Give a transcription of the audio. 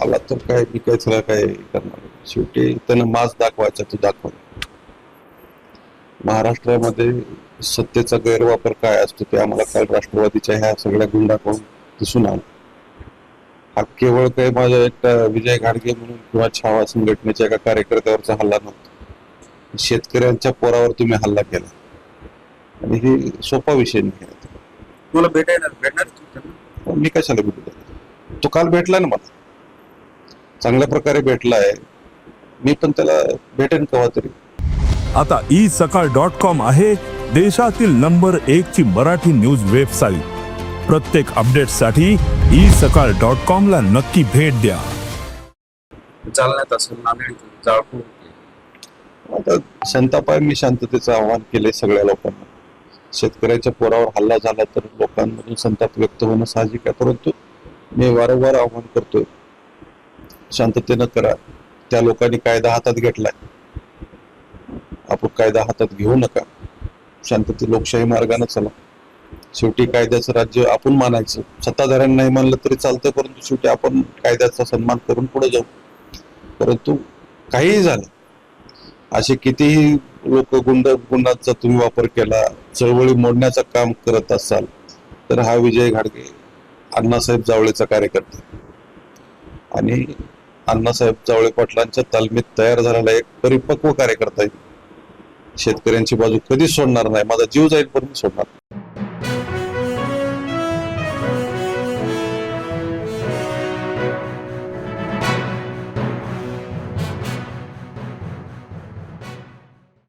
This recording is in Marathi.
आला तर काय मी काय त्याला काय करणार? शेवटी त्यानं मास दाखवायचा तो दाखव महाराष्ट्रामध्ये सत्तेचा गैरवापर काय असतो ते आम्हाला काल राष्ट्रवादीच्या ह्या सगळ्या गुंडाकडून दिसून आलं. हा केवळ काही माझा एकटा विजय घाडगे म्हणून किंवा छावा संघटनेच्या एका कार्यकर्त्यावरचा हल्ला नव्हता. शेतकऱ्यांच्या पोरावर तुम्ही हल्ला केला. आणि हे सोपा विषय नाही. तुला भेटायला भेटणार? पण मी कशाला भेटू? तो काल भेटला ना मला. चांगल्या प्रकारे भेटलाय. मी पण त्याला भेटेन केव्हा तरी. आता ई सकाळ डॉट कॉम आहे देशातील नंबर एक ची मराठी न्यूज वेबसाईट प्रत्येक अपडेटसाठी ई सकाळ डॉट कॉम ला नक्की भेट द्या. जालन्यात असेल नांदेड जाळपूर आता संतापाय मी शांततेचं आवाहन केलंय सगळ्या लोकांना. शेतकऱ्याच्या पोरावर हल्ला झाला तर लोकांमधून संताप व्यक्त होणं साहजिक आहे परंतु मी वारंवार आवाहन करतोय शांततेनं करा. त्या लोकांनी कायदा हातात घेतलाय. आपण कायदा हातात घेऊ नका. शांतते लोकशाही मार्गाने चला. शेवटी कायद्याचं राज्य आपण मानायचं. सत्ताधाऱ्यांना नाही मानलं तरी चालतं परंतु शेवटी आपण कायद्याचा सन्मान करून पुढे जाऊ. परंतु काहीही झालं. असे कितीही लोक गुंड गुन्ह्याचा तुम्ही वापर केला चळवळी मोडण्याचं काम करत असाल तर हा विजय घाडगे अण्णासाहेब जावळेचा कार्यकर्ता. आणि अण्णासाहेब जावळे पाटलांच्या तालमीत तयार झालेला एक परिपक्व कार्यकर्ता आहे शेतकऱ्यांची बाजू कधीच सोडणार नाही माझा जीव जाईल पण सोडणार नाही.